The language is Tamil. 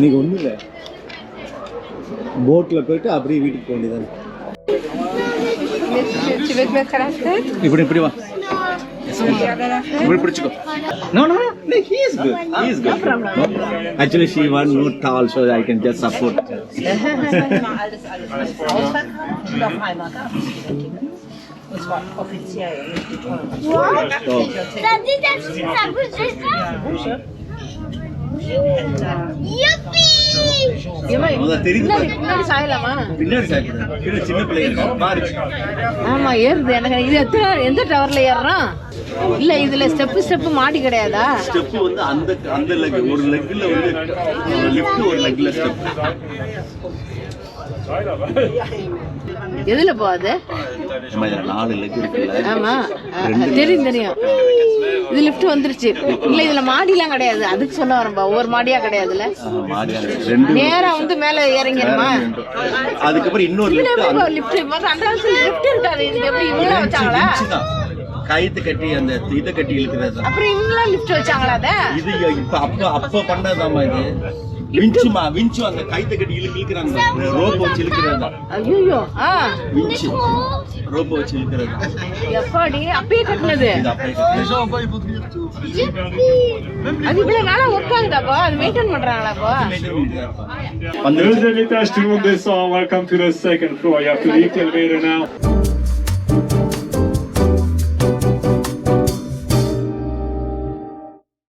நீங்கள் ஒன்றும் இல்லை போட்டில் போயிட்டு அப்படியே வீட்டுக்கு போக வேண்டியதானே Tu veux te mettre à la fenêtre இப்படி இப்படி வா இப்படி பிடிச்சிக்கோ no no no he is good he is good actually she want no doll so I can ஆமா ஏறுது எனக்கு. இது எத்தனை எந்த டவர்ல ஏறுறோம் இல்ல இதுல ஸ்டெப் ஸ்டெப் மாடி கிடையாதா? ஸ்டெப் வந்து அந்த அந்த லெக் ஒரு லெக்ல வந்து லிஃப்ட் ஒரு லெக்ல ஸ்டெப் எதுல போகுது? நம்ம இதுல நாலு லெக் இருக்குல்ல? ஆமா. அஹ், தெரியும் தெரியும். இது லிஃப்ட் வந்துருச்சு. இல்ல இதுல மாடிலாம் கிடையாது. அதுக்கு சொல்ல வரேன்பா. ஒவ்வொரு மாடியா கிடையாதுல மாடியா. ரெண்டு நேரா வந்து மேல இறங்கிடுமா அதுக்கப்புறம் இன்னொரு லிஃப்ட் லிஃப்ட் அந்த லிஃப்ட் இருக்காது. இது எப்படி இவங்க வச்சாங்களா? கயித்து கட்டி அந்த இதை கட்டி இழுக்கிறது அப்புறம் இவங்களாம் லிஃப்ட் வச்சாங்களா அத? இது இப்ப அப்ப அப்ப பண்ணதாமா இது? விஞ்சுமா விஞ்சு அந்த கைத்தை கட்டி இழுக்கு இழுக்கிறாங்க. ரோப் வச்சு இழுக்கிறது தான் ஐயோ ஆ. விஞ்சு. ரோப் வச்சு இழுக்கிறது தான். எப்பாடி அப்பயே கட்டினது? அது இவ்வளவு நாளா ஒர்க் ஆகுதாப்பா? அது மெயின்டைன் பண்றாங்களாப்பா? tout le monde descend. Welcome to the second to leave the elevator now.